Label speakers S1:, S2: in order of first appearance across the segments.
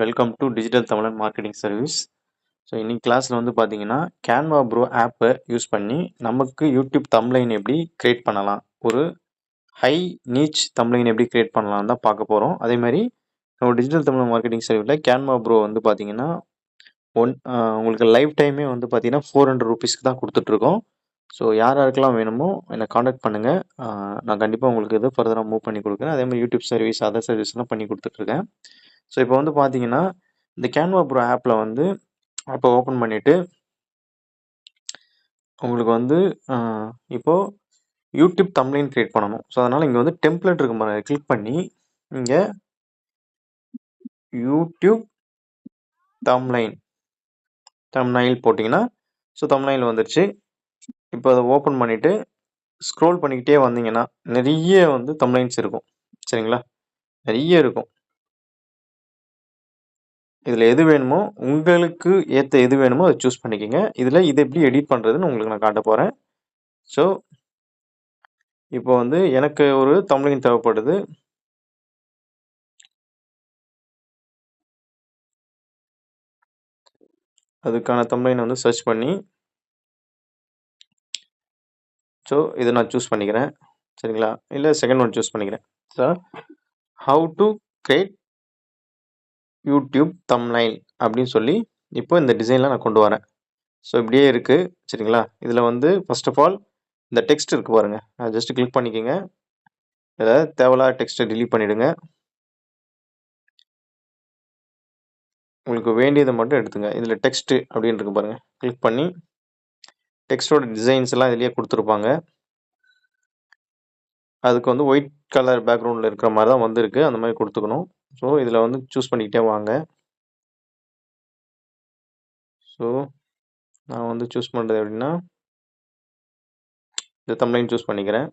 S1: Welcome to digital Tamizhan marketing service so இன்னைக்கு கிளாஸில் வந்து பார்த்தீங்கன்னா கேன்வா ப்ரோ ஆப்பை யூஸ் பண்ணி நமக்கு யூடியூப் தம்லைன் எப்படி கிரியேட் பண்ணலாம்? ஒரு ஹை நீச் தம்லைன் எப்படி கிரியேட் பண்ணலாம் தான் பார்க்க போகிறோம் அதே மாதிரி நம்ம டிஜிட்டல் தமிழ் மார்க்கெட்டிங் சர்வீஸில் கேன்வா ப்ரோ வந்து பார்த்தீங்கன்னா ஒன் உங்களுக்கு லைஃப் டைமே வந்து பார்த்தீங்கன்னா ஃபோர் ஹண்ட்ரட் ருபீஸ்க்கு தான் கொடுத்துட்ருக்கோம் ஸோ யார் யாருக்கெல்லாம் வேணுமோ என்னை காண்டாக்ட் பண்ணுங்கள் நான் கண்டிப்பாக உங்களுக்கு இது ஃபர்தராக மூவ் பண்ணி கொடுக்குறேன். அதே மாதிரி யூடியூப் சர்வீஸ் அதர் சர்வீஸ்லாம் பண்ணி கொடுத்துட்ருக்கேன் ஸோ இப்போ வந்து பார்த்தீங்கன்னா இந்த கேன்வா ப்ரோ ஆப்பில் வந்து ஆப்பை ஓப்பன் பண்ணிவிட்டு உங்களுக்கு வந்து இப்போது யூடியூப் தம்ப்ளைன் க்ரியேட் பண்ணணும். ஸோ அதனால் இங்கே வந்து டெம்ப்ளேட் இருக்கு பாருங்க. கிளிக் பண்ணி இங்கே யூடியூப் தம்ப்லைன் தம்ப்னைல் போட்டிங்கன்னா ஸோ தம்ப்னைல் வந்துருச்சு. இப்போ அதை ஓப்பன் பண்ணிவிட்டு ஸ்க்ரோல் பண்ணிக்கிட்டே வந்தீங்கன்னா நிறைய வந்து தம்ப்லைன்ஸ் இருக்கும். சரிங்களா? நிறைய இருக்கும். இதில் எது வேணுமோ உங்களுக்கு ஏற்ற எது வேணுமோ அதை சூஸ் பண்ணிக்கோங்க. இதில் இது எப்படி எடிட் பண்ணுறதுன்னு உங்களுக்கு நான் காட்ட போகிறேன் ஸோ இப்போ வந்து எனக்கு ஒரு தமிழின் தேவைப்படுது. அதுக்கான தம்ப்லைனை வந்து சர்ச் பண்ணி ஸோ இதை நான் சூஸ் பண்ணிக்கிறேன். சரிங்களா? இல்லை செகண்ட் ஒன் சூஸ் பண்ணிக்கிறேன். So how to create YouTube thumbnail அப்படின்னு சொல்லி இப்போ இந்த டிசைனில் நான் கொண்டு வரேன். ஸோ இப்படியே இருக்குது சரிங்களா? இதில் வந்து ஃபர்ஸ்ட் ஆஃப் ஆல் இந்த டெக்ஸ்ட் இருக்குது பாருங்கள் அதை ஜஸ்ட் கிளிக் பண்ணிக்கோங்க. இதில் தேவையில்லாத டெக்ஸ்ட்டை டிலீட் பண்ணிவிடுங்க உங்களுக்கு வேண்டியதை மட்டும் எடுத்துங்க. இதில் டெக்ஸ்ட்டு அப்படின்னு இருக்கு பாருங்கள் கிளிக் பண்ணி டெக்ஸ்டோட டிசைன்ஸ் எல்லாம் இதிலேயே கொடுத்துருப்பாங்க. அதுக்கு வந்து ஒயிட் கலர் பேக்ரவுண்டில் இருக்கிற மாதிரி தான் வந்திருக்கு. அந்த மாதிரி கொடுத்துக்கணும். ஸோ இதில் வந்து சூஸ் பண்ணிக்கிட்டே வாங்க. ஸோ நான் வந்து சூஸ் பண்ணுறது எப்படின்னா இந்த தம்ப்லைன் சூஸ் பண்ணிக்கிறேன்.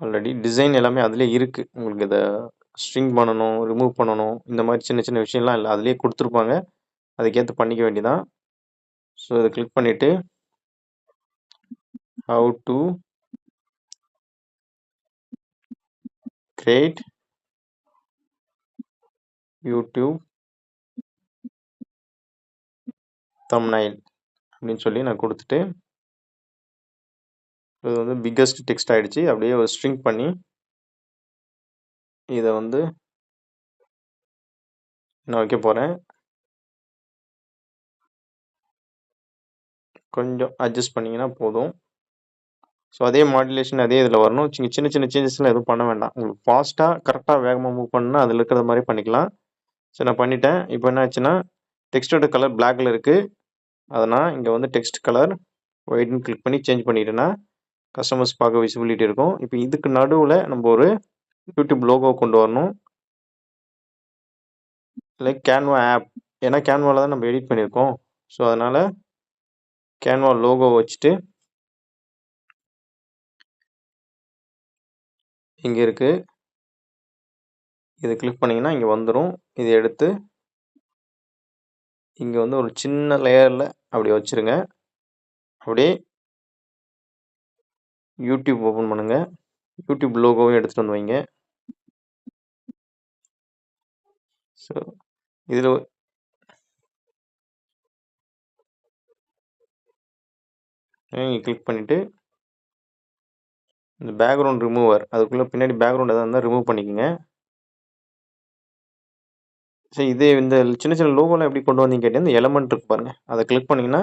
S1: ஆல்ரெடி டிசைன் எல்லாமே அதுலேயே இருக்குது உங்களுக்கு இதை ஸ்ட்ரிங் பண்ணணும் ரிமூவ் பண்ணணும் இந்த மாதிரி சின்ன சின்ன விஷயம்லாம் இல்லை அதுலேயே கொடுத்துருப்பாங்க. அதுக்கேற்று பண்ணிக்க வேண்டியதான் ஸோ இதை கிளிக் பண்ணிவிட்டு how to create YouTube thumbnail அப்படின்னு சொல்லி நான் கொடுத்துட்டு இது வந்து பிக்கஸ்ட் டெக்ஸ்ட் ஆகிடுச்சி அப்படியே ஒரு ஸ்ட்ரிங் பண்ணி இதை வந்து நான் வைக்க போகிறேன் கொஞ்சம் அட்ஜஸ்ட் பண்ணிங்கன்னா போதும். ஸோ அதே மாடுலேஷன் அதே இதில் வரணும். சின்ன சின்ன சின்ன சேஞ்சஸ்லாம் எதுவும் பண்ண வேண்டாம். உங்களுக்கு ஃபாஸ்ட்டாக கரெக்டாக வேகமாக மூவ் பண்ணால் அதில் இருக்கிற மாதிரி பண்ணிக்கலாம். ஸோ நான் பண்ணிட்டேன். இப்போ என்ன ஆச்சுன்னா டெக்ஸ்டோட கலர் பிளாக்ல இருக்குது அதனால் இங்கே வந்து டெக்ஸ்ட் கலர் ஒயிட்னு கிளிக் பண்ணி சேஞ்ச் பண்ணிட்டேன்னா கஸ்டமர்ஸ் பார்க்க விசிபிலிட்டி இருக்கும். இப்போ இதுக்கு நடுவில் நம்ம ஒரு யூடியூப் லோகோ கொண்டு வரணும். லைக் கேன்வா ஆப் ஏன்னா கேன்வாவில் தான் நம்ம எடிட் பண்ணியிருக்கோம். ஸோ அதனால் கேன்வா லோகோ வச்சுட்டு இங்கே இருக்குது இதை கிளிக் பண்ணிங்கன்னா இங்கே வந்துடும் இதை எடுத்து இங்கே வந்து ஒரு சின்ன லேயரில் அப்படி வச்சுருங்க. அப்படியே யூடியூப் ஓப்பன் பண்ணுங்க. யூடியூப் லோகோவும் எடுத்துகிட்டு வந்து வைங்க. ஸோ இதில் நீங்கள் கிளிக் பண்ணிவிட்டு இந்த பேக்ரவுண்ட் ரிமூவர் அதுக்குள்ளே பின்னாடி பேக்ரவுண்ட் எதாவது இருந்தால் ரிமூவ் பண்ணிக்கோங்க. சரி இதே இந்த சின்ன சின்ன லோகோலாம் எப்படி கொண்டு வந்தீங்க கேட்டீங்க இந்த எலமெண்ட் இருக்கு பாருங்கள் அதை கிளிக் பண்ணிங்கன்னா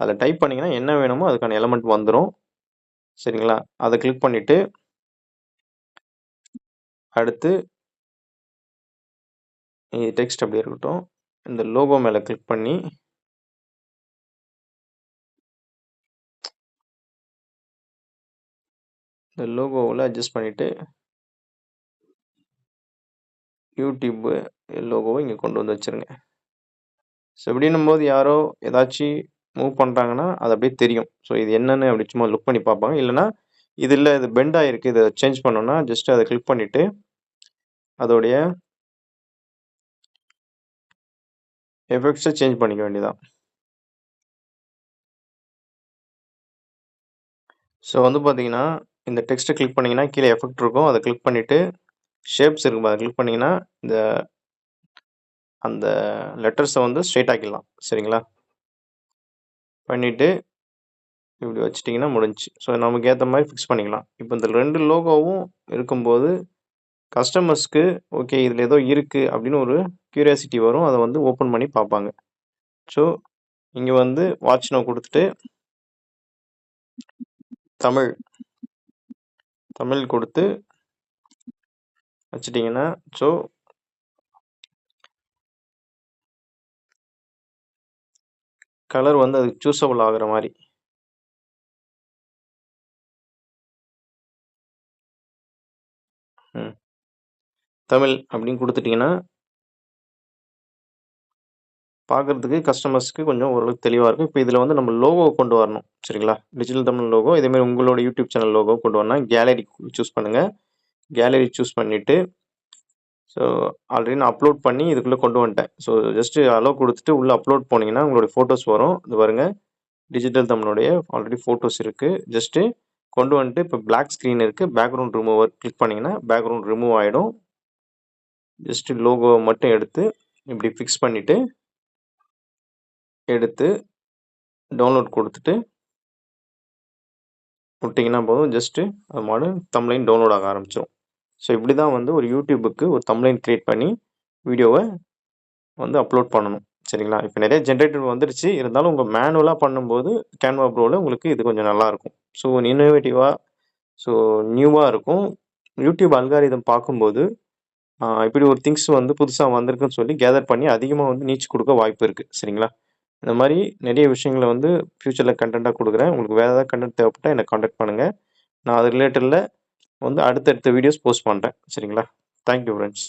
S1: அதில் டைப் பண்ணிங்கன்னா என்ன வேணுமோ அதுக்கான எலமெண்ட் வந்துடும் சரிங்களா? அதை கிளிக் பண்ணிவிட்டு அடுத்து டெக்ஸ்ட் அப்படி இருக்கட்டும். இந்த லோகோ மேலே கிளிக் பண்ணி இந்த லோகோவில் அட்ஜஸ்ட் பண்ணிவிட்டு யூடியூப்பு லோகோவை இங்கே கொண்டு வந்து வச்சுருங்க. ஸோ இப்படின்னும் போது யாரோ ஏதாச்சும் மூவ் பண்ணுறாங்கன்னா அது அப்படியே தெரியும். ஸோ இது என்னென்னு அப்படி சும்மா லுக் பண்ணி பார்ப்பாங்க. இல்லைன்னா இது இல்லை இது பெண்ட் ஆகிருக்கு இதை சேஞ்ச் பண்ணோன்னா ஜஸ்ட் அதை கிளிக் பண்ணிவிட்டு அதோடைய எஃபெக்ட்ஸை சேஞ்ச் பண்ணிக்க வேண்டியதான் ஸோ வந்து பார்த்தீங்கன்னா இந்த டெக்ஸ்ட்டை கிளிக் பண்ணிங்கன்னா கீழே எஃபெக்ட் இருக்கும். அதை கிளிக் பண்ணிவிட்டு ஷேப்ஸ் இருக்கும் அதை கிளிக் பண்ணிங்கன்னா இந்த அந்த லெட்டர்ஸை வந்து ஸ்ட்ரெயிட் ஆக்கிடலாம். சரிங்களா? பண்ணிவிட்டு இப்படி வச்சிட்டிங்கன்னா முடிஞ்சுச்சு. ஸோ நமக்கு ஏற்ற மாதிரி ஃபிக்ஸ் பண்ணிக்கலாம். இப்போ இந்த ரெண்டு லோகோவும் இருக்கும்போது கஸ்டமர்ஸ்க்கு ஓகே இதில் ஏதோ இருக்குது அப்படின்னு ஒரு க்யூரியாசிட்டி வரும். அதை வந்து ஓப்பன் பண்ணி பார்ப்பாங்க. ஸோ இங்கே வந்து வாட்ச் நான் கொடுத்துட்டு தமிழ் தமிழ் கொடுத்து வச்சிட்டிங்கன்னா ஸோ கலர் வந்து அதுக்கு சூஸபிள் ஆகுற மாதிரி. தமிழ் அப்படின்னு கொடுத்துட்டிங்கன்னா பார்க்குறதுக்கு கஸ்டமர்ஸ்க்கு கொஞ்சம் ஓரளவுக்கு தெளிவாக இருக்கும் இப்போ இதில் வந்து நம்ம லோகோ கொண்டு வரணும். சரிங்களா? டிஜிட்டல் தமிழ் லோகோ இதேமாதிரி உங்களோட யூடியூப் சேனல் லோகோ கொண்டு வரணும் கேலரி சூஸ் பண்ணுங்கள் கேலரி சூஸ் பண்ணிவிட்டு ஸோ ஆல்ரெடி நான் அப்லோட் பண்ணி இதுக்குள்ளே கொண்டு வந்துட்டேன். ஸோ ஜஸ்ட்டு அலோ கொடுத்துட்டு உள்ளே அப்லோட் போனீங்கன்னா உங்களுடைய ஃபோட்டோஸ் வரும். இது பாருங்கள் டிஜிட்டல் தமிழுடைய ஆல்ரெடி ஃபோட்டோஸ் இருக்குது ஜஸ்ட்டு கொண்டு வந்துட்டு இப்போ பிளாக் ஸ்க்ரீன் இருக்குது பேக்ரவுண்ட் ரிமூவர் கிளிக் பண்ணிங்கன்னா பேக்ரவுண்ட் ரிமூவ் ஆகிடும் ஜஸ்ட்டு லோகோ மட்டும் எடுத்து இப்படி ஃபிக்ஸ் பண்ணிவிட்டு எடுத்து டவுன்லோட் கொடுத்துட்டு விட்டிங்கன்னா போதும். ஜஸ்ட்டு அது மாடு தம்லைன் டவுன்லோட் ஆக ஆரம்பிச்சிடும் ஸோ இப்படி தான் வந்து ஒரு யூடியூபுக்கு ஒரு தம்லைன் க்ரியேட் பண்ணி வீடியோவை வந்து அப்லோட் பண்ணணும். சரிங்களா? இப்போ நிறைய ஜென்ரேட்டர் வந்துருச்சு. இருந்தாலும் உங்கள் மேனுவலாக பண்ணும்போது கேன்வா ப்ரோவில் உங்களுக்கு இது கொஞ்சம் நல்லாயிருக்கும் ஸோ இன்னோவேட்டிவாக ஸோ நியூவாக இருக்கும். யூடியூப் அல்காரிதம் பார்க்கும்போது இப்படி ஒரு திங்ஸ் வந்து புதுசாக வந்திருக்குன்னு சொல்லி கேதர் பண்ணி அதிகமாக வந்து நீச்சு கொடுக்க வாய்ப்பு இருக்குது சரிங்களா? இந்த மாதிரி நிறைய விஷயங்களை வந்து ஃப்யூச்சரில் கண்டென்ட்டாக கொடுக்குறேன். உங்களுக்கு வேறு ஏதாவது கண்டென்ட் தேவைப்பட்டால் என்னை காண்டாக்ட் பண்ணுங்கள் நான் அது ரிலேட்டடில் வந்து அடுத்தடுத்த வீடியோஸ் போஸ்ட் பண்ணுறேன் சரிங்களா? Thank you friends